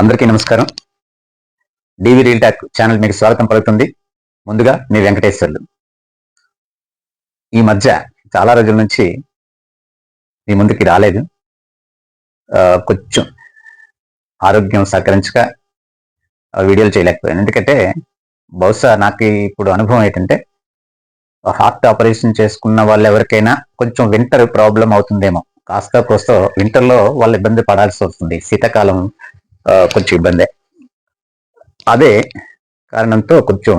అందరికీ నమస్కారం. డివి reel talk channel మీకు స్వాగతం పలుకుతుంది. ముందుగా మీ వెంకటేశ్వర్లు. ఈ మధ్య చాలా రోజుల నుంచి మీ ముందుకి రాలేదు. కొంచెం ఆరోగ్యం సహకరించక వీడియోలు చేయలేకపోయాను. ఎందుకంటే బహుశా నాకు ఇప్పుడు అనుభవం ఏంటంటే హార్ట్ ఆపరేషన్ చేసుకున్న వాళ్ళు ఎవరికైనా కొంచెం వింటర్ ప్రాబ్లం అవుతుందేమో. కాస్త కోస్త వింటర్లో వాళ్ళు ఇబ్బంది పడాల్సి వస్తుంది. శీతాకాలం కొంచెం ఇబ్బందే. అదే కారణంతో కొంచెం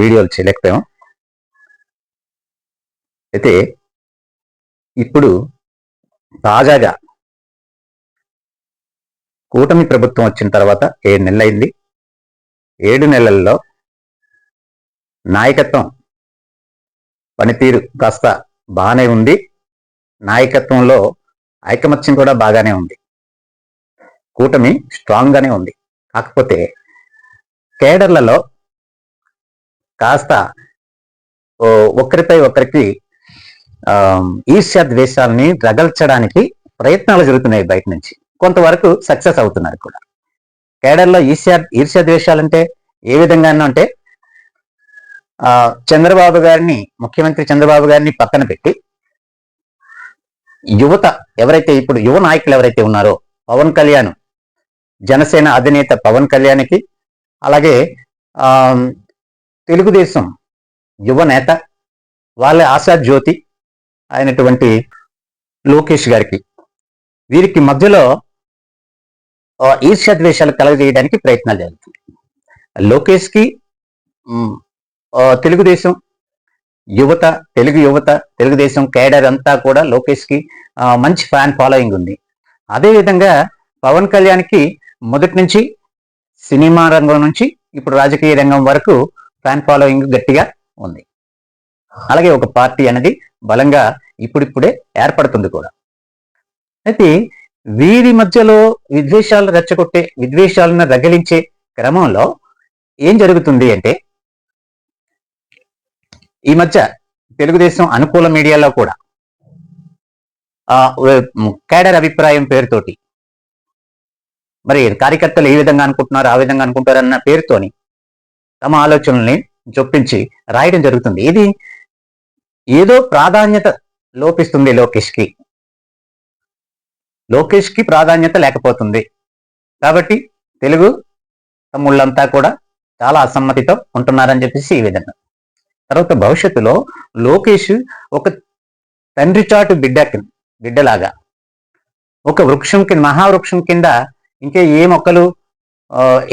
వీడియోలు చేయలేకపోయాం. అయితే ఇప్పుడు తాజాగా కూటమి ప్రభుత్వం వచ్చిన తర్వాత ఏడు నెలలైంది. ఏడు నెలల్లో నాయకత్వం పనితీరు కాస్త బాగానే ఉంది. నాయకత్వంలో ఐకమత్యం కూడా బాగానే ఉంది. కూటమి స్ట్రాంగ్ గానే ఉంది. కాకపోతే కేడర్లలో కాస్త ఓ ఒకరిపై ఒకరికి ఈర్ష్య ద్వేషాలని రగల్చడానికి ప్రయత్నాలు జరుగుతున్నాయి బయట నుంచి. కొంతవరకు సక్సెస్ అవుతున్నారు కూడా. కేడర్లో ఈర్ష్య ఈర్ష్య ద్వేషాలంటే ఏ విధంగా అంటే ఆ, చంద్రబాబు గారిని ముఖ్యమంత్రి చంద్రబాబు గారిని పక్కన పెట్టి యువత ఎవరైతే ఇప్పుడు యువ నాయకులు ఎవరైతే ఉన్నారో పవన్ కళ్యాణ్ జనసేన అధినేత పవన్ కళ్యాణ్కి అలాగే తెలుగుదేశం యువ నేత వాళ్ళ ఆశా జ్యోతి అయినటువంటి లోకేష్ గారికి. వీరికి మధ్యలో ఆ, కలగజేయడానికి ప్రయత్నాలు జరుగుతుంది లోకేష్కి తెలుగుదేశం యువత తెలుగు యువత తెలుగుదేశం కేడర్ అంతా కూడా లోకేష్కి మంచి ఫ్యాన్ ఫాలోయింగ్ ఉంది. అదేవిధంగా పవన్ కళ్యాణ్కి మొదటి నుంచి సినిమా రంగం నుంచి ఇప్పుడు రాజకీయ రంగం వరకు ఫ్యాన్ ఫాలోయింగ్ గట్టిగా ఉంది. అలాగే ఒక పార్టీ అనేది బలంగా ఇప్పుడిప్పుడే ఏర్పడుతుంది కూడా. అయితే వీరి మధ్యలో విద్వేషాలు రెచ్చగొట్టే విద్వేషాలను రగిలించే క్రమంలో ఏం జరుగుతుంది అంటే ఈ మధ్య తెలుగుదేశం అనుకూల మీడియాలో కూడా ఆ కేడర్ అభిప్రాయం పేరుతోటి మరి కార్యకర్తలు ఏ విధంగా అనుకుంటున్నారు ఆ విధంగా అనుకుంటారన్న పేరుతోని తమ ఆలోచనల్ని చొప్పించి రాయడం జరుగుతుంది. ఇది ఏదో ప్రాధాన్యత లోపిస్తుంది లోకేష్కి లోకేష్కి ప్రాధాన్యత లేకపోతుంది. కాబట్టి తెలుగు తమ్ముళ్ళంతా కూడా చాలా అసమ్మతితో ఉంటున్నారని చెప్పేసి ఈ విధంగా. తర్వాత భవిష్యత్తులో లోకేష్ ఒక తండ్రి చాటు బిడ్డ బిడ్డలాగా. ఒక వృక్షం కింద మహావృక్షం కింద ఇంకా ఏ మొక్కలు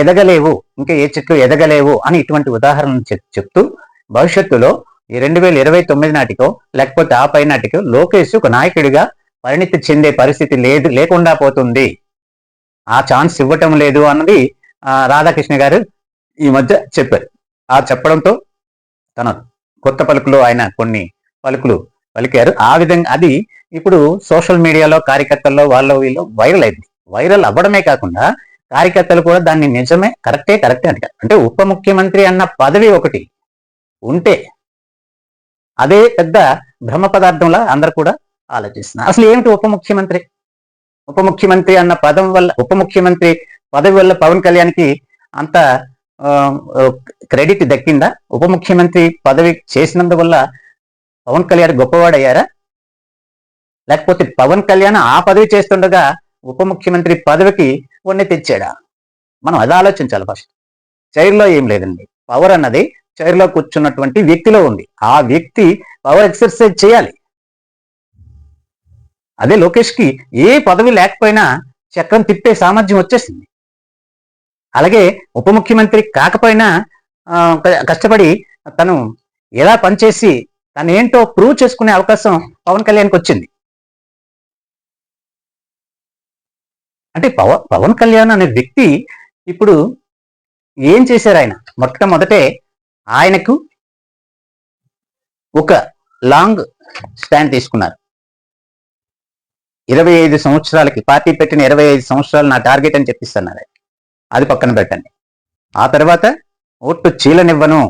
ఎదగలేవు ఇంకా ఏ చెట్లు ఎదగలేవు అని ఇటువంటి ఉదాహరణలు చెప్తూ భవిష్యత్తులో ఈ రెండు వేల ఇరవై తొమ్మిది నాటికో లేకపోతే ఆ పై నాటికో లోకేష్ ఒక నాయకుడిగా పరిణితి చెందే పరిస్థితి లేదు లేకుండా పోతుంది. ఆ ఛాన్స్ ఇవ్వటం లేదు అన్నది రాధాకృష్ణ గారు ఈ మధ్య చెప్పారు. ఆ చెప్పడంతో తన కొత్త పలుకులు ఆయన కొన్ని పలుకులు పలికారు. ఆ విధంగా అది ఇప్పుడు సోషల్ మీడియాలో కార్యకర్తల్లో వాళ్ళ వీళ్ళు వైరల్ అయింది. వైరల్ అవ్వడమే కాకుండా కార్యకర్తలు కూడా దాన్ని నిజమే కరెక్టే కరెక్టే అంటారు. అంటే ఉప ముఖ్యమంత్రి అన్న పదవి ఒకటి ఉంటే అదే పెద్ద భ్రమ పదార్థంలా అందరు కూడా ఆలోచిస్తున్నారు. అసలు ఏమిటి ఉప ముఖ్యమంత్రి? ఉప ముఖ్యమంత్రి అన్న పదం వల్ల ఉప ముఖ్యమంత్రి పదవి వల్ల పవన్ కళ్యాణ్కి అంత ఆ, క్రెడిట్ దక్కిందా? ఉప ముఖ్యమంత్రి పదవి చేసినందువల్ల పవన్ కళ్యాణ్ గొప్పవాడయ్యారా? లేకపోతే పవన్ కళ్యాణ్ ఆ పదవి చేస్తుండగా ఉప ముఖ్యమంత్రి పదవికి కొన్ని తెచ్చాడా? మనం అది ఆలోచించాలి ఫస్ట్ చైర్లో ఏం లేదండి. పవర్ అన్నది చైర్లో కూర్చున్నటువంటి వ్యక్తిలో ఉంది. ఆ వ్యక్తి పవర్ ఎక్సర్సైజ్ చేయాలి. అదే లోకేష్కి ఏ పదవి లేకపోయినా చక్రం తిప్పే సామర్థ్యం వచ్చేసింది. అలాగే ఉప ముఖ్యమంత్రి కాకపోయినా కష్టపడి తను ఎలా పనిచేసి తను ఏంటో ప్రూవ్ చేసుకునే అవకాశం పవన్ కళ్యాణ్కి వచ్చింది. అంటే పవన్ పవన్ కళ్యాణ్ అనే వ్యక్తి ఇప్పుడు ఏం చేశారు ఆయన? మొట్టమొదటే ఆయనకు ఒక లాంగ్ స్టాండ్ తీసుకున్నారు. ఇరవై ఐదు సంవత్సరాలకి పార్టీ పెట్టిన ఇరవై ఐదు సంవత్సరాలు నా టార్గెట్ అని చెప్పిస్తున్నారు అది పక్కన పెట్టండి. ఆ తర్వాత ఓట్లు చీలనివ్వను.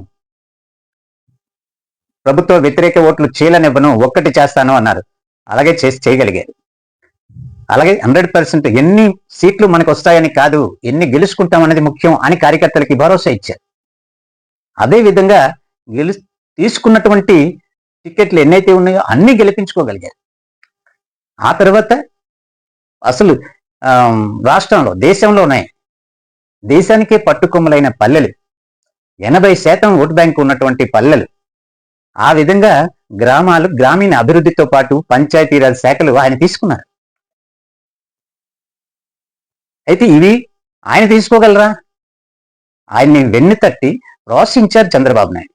ప్రభుత్వ వ్యతిరేక ఓట్లు చీలనివ్వను. ఒక్కటి చేస్తాను అన్నారు. అలాగే చేసి చేయగలిగారు. అలాగే హండ్రెడ్ పర్సెంట్ ఎన్ని సీట్లు మనకు వస్తాయని కాదు ఎన్ని గెలుచుకుంటాం అనేది ముఖ్యం అని కార్యకర్తలకి భరోసా ఇచ్చారు. అదే విధంగా గెలు తీసుకున్నటువంటి టికెట్లు ఎన్నైతే ఉన్నాయో అన్ని గెలిపించుకోగలిగారు. ఆ తర్వాత అసలు ఆ, రాష్ట్రంలో దేశంలోనే దేశానికే పట్టుకొమ్మలైన పల్లెలు ఎనభై శాతం ఓటు బ్యాంకు ఉన్నటువంటి పల్లెలు ఆ విధంగా గ్రామాలు గ్రామీణ అభివృద్ధితో పాటు పంచాయతీరాజ్ శాఖలు ఆయన తీసుకున్నారు. అయితే ఇవి ఆయన తీసుకోగలరా ఆయన్ని వెన్ను తట్టి రోషించారు చంద్రబాబు నాయుడు.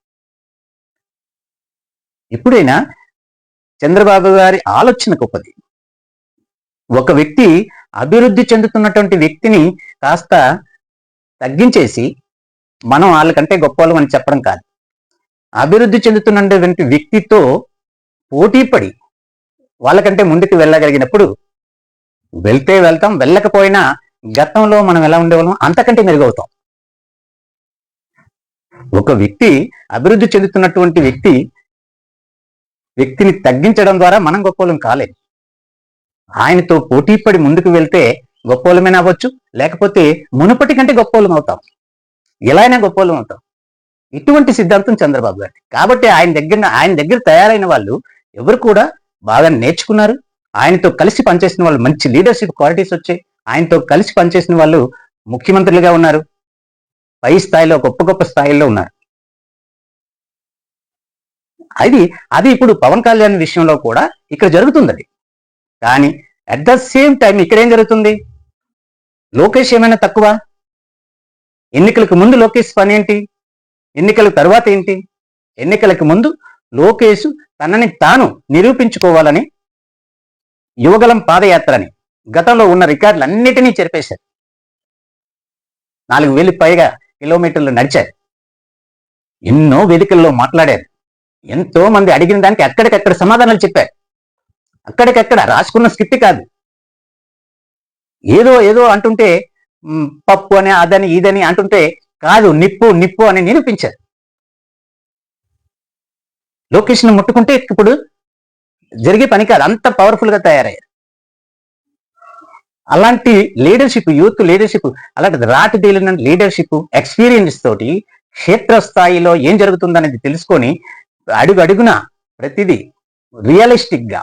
ఎప్పుడైనా చంద్రబాబు గారి ఆలోచన గొప్పది. ఒక వ్యక్తి అభివృద్ధి చెందుతున్నటువంటి వ్యక్తిని కాస్త తగ్గించేసి మనం వాళ్ళకంటే గొప్పవాళ్ళం అని చెప్పడం కాదు. అభివృద్ధి చెందుతున్నటువంటి వ్యక్తితో పోటీపడి వాళ్ళకంటే ముందుకు వెళ్ళగలిగినప్పుడు వెళ్తే వెళ్తాం వెళ్ళకపోయినా గతంలో మనం ఎలా ఉండేవాళ్ళం? అంతకంటే మెరుగవుతాం. ఒక వ్యక్తి అభివృద్ధి చెందుతున్నటువంటి వ్యక్తి వ్యక్తిని తగ్గించడం ద్వారా మనం గొప్పలం కాలేదు ఆయనతో పోటీపడి ముందుకు వెళ్తే గొప్పోళమైనా అవ్వచ్చు లేకపోతే మునుపటి కంటే గొప్పోళం అవుతాం. ఎలా అయినా గొప్పోళం అవుతాం. ఇటువంటి సిద్ధాంతం చంద్రబాబు గారి కాబట్టి ఆయన దగ్గర ఆయన దగ్గర తయారైన వాళ్ళు ఎవరు కూడా బాగా నేర్చుకున్నారు. ఆయనతో కలిసి పనిచేసిన వాళ్ళు మంచి లీడర్షిప్ క్వాలిటీస్ వచ్చాయి. ఆయనతో కలిసి పనిచేసిన వాళ్ళు ముఖ్యమంత్రులుగా ఉన్నారు. పై స్థాయిలో గొప్ప గొప్ప స్థాయిలో ఉన్నారు. అది అది ఇప్పుడు పవన్ కళ్యాణ్ విషయంలో కూడా ఇక్కడ జరుగుతుంది అది కానీ అట్ ద సేమ్ టైం ఇక్కడ ఏం జరుగుతుంది? లోకేష్ ఏమైనా తక్కువ? ఎన్నికలకు ముందు లోకేష్ పని ఏంటి? ఎన్నికల తర్వాత ఏంటి? ఎన్నికలకు ముందు లోకేష్ తనని తాను నిరూపించుకోవాలని యువగలం పాదయాత్రని గతంలో ఉన్న రికార్డులన్నిటినీ చెరిపేశారు. నాలుగు వేలు పైగా కిలోమీటర్లు నడిచారు. ఎన్నో వేదికల్లో మాట్లాడారు. ఎంతో మంది అడిగిన దానికి అక్కడికక్కడ సమాధానాలు చెప్పారు. అక్కడికక్కడ రాసుకున్న స్క్రిప్ట్ కాదు. ఏదో ఏదో అంటుంటే పప్పు అని అదని ఇదని అంటుంటే కాదు నిప్పు నిప్పు అని నిరూపించారు. లొకేషన్ ముట్టుకుంటే ఇప్పుడు జరిగే పని కాదు అంత పవర్ఫుల్గా తయారయ్యారు. అలాంటి లీడర్షిప్ యూత్ లీడర్షిప్ అలాంటి రాటి తేలిన లీడర్షిప్ ఎక్స్పీరియన్స్ తోటి క్షేత్ర స్థాయిలో ఏం జరుగుతుందనేది తెలుసుకొని అడుగు అడుగున ప్రతిదీ రియలిస్టిక్గా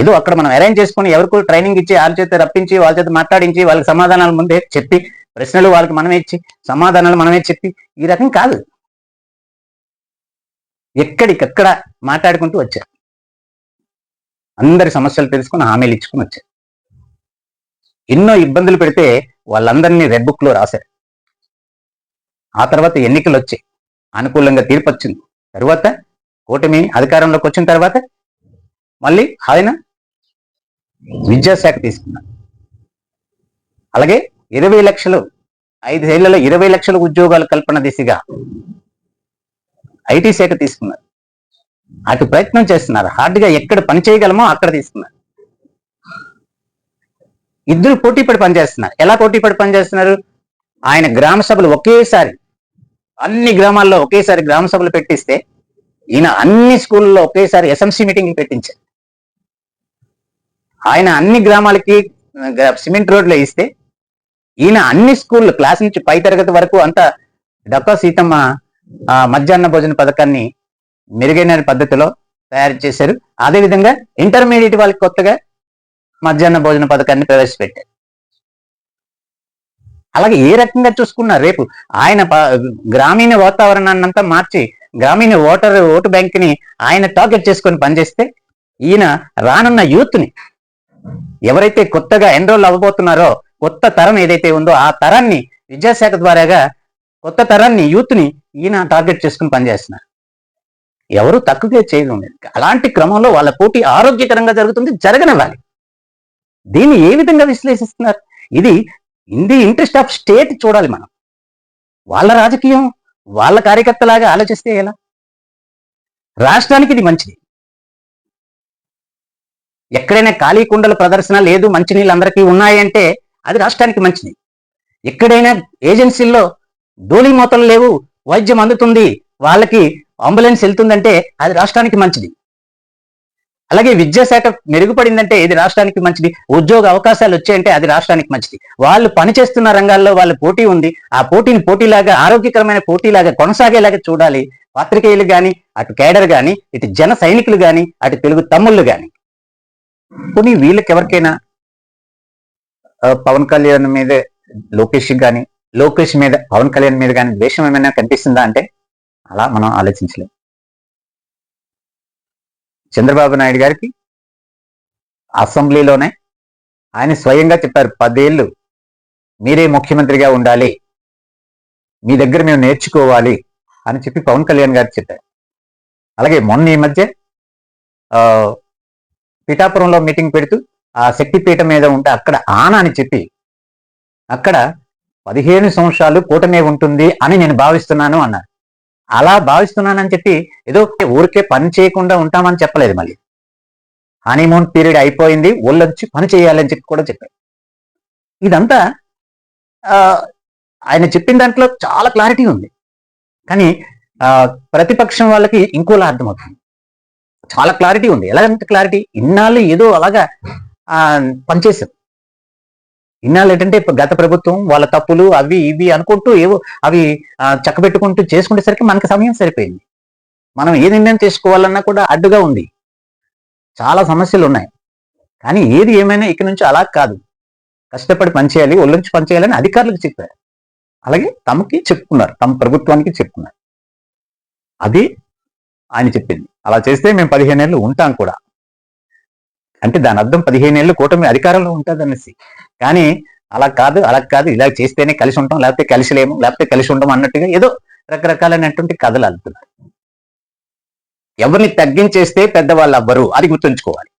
ఏదో అక్కడ మనం అరేంజ్ చేసుకొని ఎవరికో ట్రైనింగ్ ఇచ్చి వాళ్ళ చేత రప్పించి వాళ్ళ చేత మాట్లాడించి వాళ్ళకి సమాధానాలు ముందే చెప్పి ప్రశ్నలు వాళ్ళకి మనమే ఇచ్చి సమాధానాలు మనమే చెప్పి ఈ రకం కాదు. ఎక్కడికక్కడ మాట్లాడుకుంటూ వచ్చారు. అందరి సమస్యలు తెలుసుకుని హామీలు ఇచ్చుకుని వచ్చారు. ఎన్నో ఇబ్బందులు పెడితే వాళ్ళందరినీ రెడ్ బుక్లో రాశారు. ఆ తర్వాత ఎన్నికలు వచ్చాయి. అనుకూలంగా తీర్పు వచ్చింది. తర్వాత కూటమి అధికారంలోకి వచ్చిన తర్వాత మళ్ళీ ఆయన విద్యాశాఖ తీసుకున్నారు. అలాగే ఇరవై లక్షలు ఐదేళ్ళలో ఇరవై లక్షల ఉద్యోగాల కల్పన దిశగా ఐటీ శాఖ తీసుకున్నారు. అటు ప్రయత్నం చేస్తున్నారు. హార్డ్గా ఎక్కడ పని చేయగలమో అక్కడ తీసుకున్నారు. ఇద్దరు పోటీపడి పనిచేస్తున్నారు. ఎలా పోటీపడి పనిచేస్తున్నారు? ఆయన గ్రామ సభలు ఒకేసారి అన్ని గ్రామాల్లో ఒకేసారి గ్రామ సభలు పెట్టిస్తే ఈయన అన్ని స్కూల్లో ఒకేసారి ఎస్ఎంసీ మీటింగ్ పెట్టించారు. ఆయన అన్ని గ్రామాలకి సిమెంట్ రోడ్లు ఇస్తే ఈయన అన్ని స్కూళ్ళు క్లాస్ నుంచి పై తరగతి వరకు అంతా డక్కా సీతమ్మ మధ్యాహ్న భోజన పథకాన్ని మెరుగైన పద్ధతిలో తయారు చేశారు. అదేవిధంగా ఇంటర్మీడియట్ వాళ్ళకి కొత్తగా మధ్యాహ్న భోజన పథకాన్ని ప్రవేశపెట్టారు. అలాగే ఏ రకంగా చూసుకున్నా రేపు ఆయన గ్రామీణ వాతావరణాన్ని అంతా మార్చి గ్రామీణ ఓటర్ ఓటు బ్యాంక్ని ఆయన టార్గెట్ చేసుకొని పనిచేస్తే ఈయన రానున్న యూత్ని ఎవరైతే కొత్తగా ఎన్రోల్ అవ్వబోతున్నారో కొత్త తరం ఏదైతే ఉందో ఆ తరాన్ని విద్యాశాఖ ద్వారాగా కొత్త తరాన్ని యూత్ని ఈయన టార్గెట్ చేసుకుని పనిచేస్తున్నారు. ఎవరు తక్కువగా చేయడం లేదు. అలాంటి క్రమంలో వాళ్ళ పోటీ ఆరోగ్యకరంగా జరుగుతుంది జరగనివ్వాలి. దీన్ని ఏ విధంగా విశ్లేషిస్తున్నారు? ఇది in the interest of state చూడాలి మనం. వాళ్ళ రాజకీయం వాళ్ళ కార్యకర్తలాగా ఆలోచిస్తే ఎలా? రాష్ట్రానికి ఇది మంచిది. ఎక్కడైనా ఖాళీ కుండల ప్రదర్శన లేదు మంచినీళ్ళు అందరికీ ఉన్నాయంటే అది రాష్ట్రానికి మంచిది. ఎక్కడైనా ఏజెన్సీల్లో ధూళి మూతలు లేవు వైద్యం అందుతుంది వాళ్ళకి అంబులెన్స్ వెళ్తుందంటే అది రాష్ట్రానికి మంచిది. అలాగే విద్యాశాఖ మెరుగుపడిందంటే ఇది రాష్ట్రానికి మంచిది. ఉద్యోగ అవకాశాలు వచ్చాయంటే అది రాష్ట్రానికి మంచిది. వాళ్ళు పనిచేస్తున్న రంగాల్లో వాళ్ళ పోటీ ఉంది. ఆ పోటీని పోటీలాగా ఆరోగ్యకరమైన పోటీలాగా కొనసాగేలాగా చూడాలి. పాత్రికేయులు కానీ అటు కేడర్ కానీ ఇటు జన సైనికులు కానీ అటు తెలుగు తమ్ముళ్ళు కానీ కొన్ని వీళ్ళకి ఎవరికైనా పవన్ కళ్యాణ్ మీద లోకేష్ కానీ లోకేష్ మీద పవన్ కళ్యాణ్ మీద కానీ ద్వేషం ఏమైనా కనిపిస్తుందా అంటే? అలా మనం ఆలోచించలేం. చంద్రబాబు నాయుడు గారికి అసెంబ్లీలోనే ఆయన స్వయంగా చెప్పారు పదేళ్ళు మీరే ముఖ్యమంత్రిగా ఉండాలి మీ దగ్గర మేము నేర్చుకోవాలి అని చెప్పి పవన్ కళ్యాణ్ గారు చెప్పారు. అలాగే మొన్న ఈ మధ్య పిఠాపురంలో మీటింగ్ పెడుతూ ఆ శక్తిపీఠం మీద ఉంటే అక్కడ ఆన అని చెప్పి అక్కడ పదిహేను సంవత్సరాలు కూటమే ఉంటుంది అని నేను భావిస్తున్నాను అన్నారు. అలా భావిస్తున్నానని చెప్పి ఏదో ఊరికే పని చేయకుండా ఉంటామని చెప్పలేదు మళ్ళీ. హనీమూన్ పీరియడ్ అయిపోయింది ఒళ్ళొచ్చి పని చేయాలని చెప్పి కూడా చెప్పారు. ఇదంతా ఆయన చెప్పిన దాంట్లో చాలా క్లారిటీ ఉంది. కానీ ప్రతిపక్షం వాళ్ళకి ఇంకోలా అర్థమవుతుంది. చాలా క్లారిటీ ఉంది. ఎలాగంటే క్లారిటీ ఇన్నాళ్ళు ఏదో అలాగా పనిచేశారు. ఇన్నాళ్ళు ఏంటంటే ఇప్పుడు గత ప్రభుత్వం వాళ్ళ తప్పులు అవి ఇవి అనుకుంటూ ఏవో అవి చక్కబెట్టుకుంటూ చేసుకునేసరికి మనకి సమయం సరిపోయింది. మనం ఏ నిర్ణయం చేసుకోవాలన్నా కూడా అడ్డుగా ఉంది. చాలా సమస్యలు ఉన్నాయి కానీ ఏది ఏమైనా ఇక నుంచి అలా కాదు. కష్టపడి పనిచేయాలి ఒళ్ళుంచి పనిచేయాలని అధికారులకు చెప్పారు. అలాగే తమకి చెప్పుకున్నారు తమ ప్రభుత్వానికి చెప్పుకున్నారు. అది ఆయన చెప్పింది. అలా చేస్తే మేము పదిహేను ఏళ్ళు ఉంటాం కూడా. అంటే దాని అర్థం పదిహేను ఏళ్ళు కూటమి అధికారంలో ఉంటుంది అనేసి కానీ అలా కాదు అలా కాదు. ఇలా చేస్తేనే కలిసి ఉంటాం లేకపోతే కలిసి లేము లేకపోతే కలిసి ఉంటాం అన్నట్టుగా ఏదో రకరకాలైనటువంటి కథలు అల్లుతున్నారు ఎవరిని తగ్గించేస్తే పెద్దవాళ్ళు అవ్వరు అది గుర్తుంచుకోవాలి.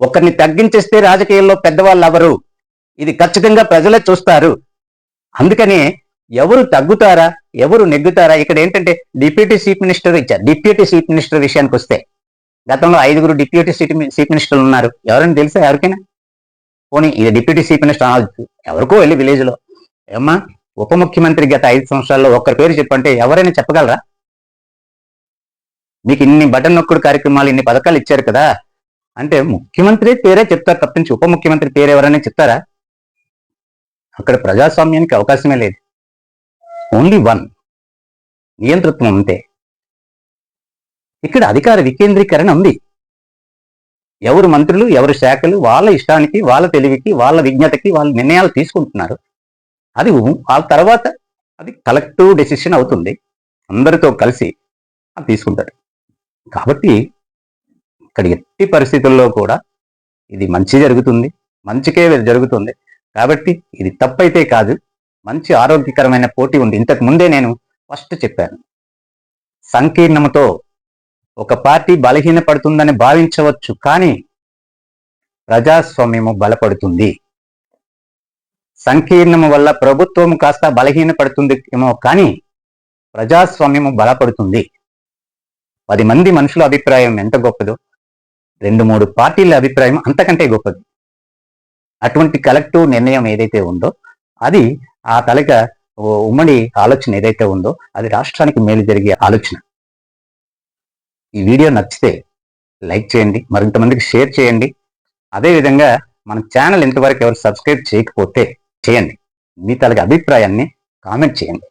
ఒకరిని తగ్గించేస్తే రాజకీయాల్లో పెద్దవాళ్ళు అవ్వరు. ఇది ఖచ్చితంగా ప్రజలే చూస్తారు. అందుకనే ఎవరు తగ్గుతారా ఎవరు నెగ్గుతారా? ఇక్కడ ఏంటంటే డిప్యూటీ చీఫ్ మినిస్టర్ ఇచ్చారు. డిప్యూటీ చీఫ్ మినిస్టర్ విషయానికి వస్తే గతంలో ఐదుగురు డిప్యూటీ చీఫ్ చీఫ్ మినిస్టర్లు ఉన్నారు. ఎవరైనా తెలుసా ఎవరికైనా? పోనీ ఇది డిప్యూటీ చీఫ్ మినిస్టర్ అనవచ్చు ఎవరికో వెళ్ళి విలేజ్లో ఏమ్మా ఉప ముఖ్యమంత్రి గత ఐదు సంవత్సరాల్లో ఒక్కరి పేరు చెప్పంటే ఎవరైనా చెప్పగలరా? మీకు ఇన్ని బటన్ నొక్కుడు కార్యక్రమాలు ఇన్ని పథకాలు ఇచ్చారు కదా. అంటే ముఖ్యమంత్రి పేరే చెప్తారు తప్పించి ఉప ముఖ్యమంత్రి పేరు ఎవరైనా చెప్తారా? అక్కడ ప్రజాస్వామ్యానికి అవకాశమే లేదు. ఓన్లీ వన్ నియంతృత్వం అంతే. ఇక్కడ అధికార వికేంద్రీకరణ ఉంది. ఎవరు మంత్రులు ఎవరు శాఖలు వాళ్ళ ఇష్టానికి వాళ్ళ తెలివికి వాళ్ళ విజ్ఞతకి వాళ్ళ నిర్ణయాలు తీసుకుంటున్నారు. అది వాళ్ళ ఆ తర్వాత అది కలెక్టివ్ డెసిషన్ అవుతుంది. అందరితో కలిసి అది తీసుకుంటారు. కాబట్టి ఇక్కడ ఎట్టి పరిస్థితుల్లో కూడా ఇది మంచి జరుగుతుంది. మంచికే జరుగుతుంది. కాబట్టి ఇది తప్పైతే కాదు. మంచి ఆరోగ్యకరమైన పోటీ ఉంది. ఇంతకు ముందే నేను ఫస్ట్ చెప్పాను. సంకీర్ణముతో ఒక పార్టీ బలహీనపడుతుందని భావించవచ్చు కానీ ప్రజాస్వామ్యము బలపడుతుంది. సంకీర్ణము వల్ల ప్రభుత్వము కాస్త బలహీనపడుతుంది ఏమో కానీ ప్రజాస్వామ్యము బలపడుతుంది. పది మంది మనుషుల అభిప్రాయం ఎంత గొప్పదో. రెండు మూడు పార్టీల అభిప్రాయం అంతకంటే గొప్పది. అటువంటి కలెక్టివ్ నిర్ణయం ఏదైతే ఉందో అది ఆ తలక ఓ ఉమ్మడి ఆలోచన ఏదైతే ఉందో అది రాష్ట్రానికి మేలు జరిగే ఆలోచన. ఈ వీడియో నచ్చితే లైక్ చేయండి మరింత మందికి షేర్ చేయండి. అదేవిధంగా మన ఛానల్ ఇంతవరకు ఎవరు సబ్స్క్రైబ్ చేయకపోతే చేయండి. మీ తలకి అభిప్రాయాన్ని కామెంట్ చేయండి.